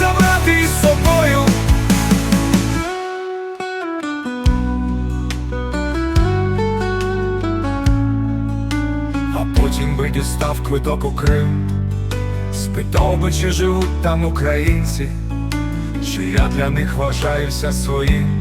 Забрати з собою. А потім би дістав квиток у Крим, спитав би, чи живуть там українці, чи я для них вважаюся своїм.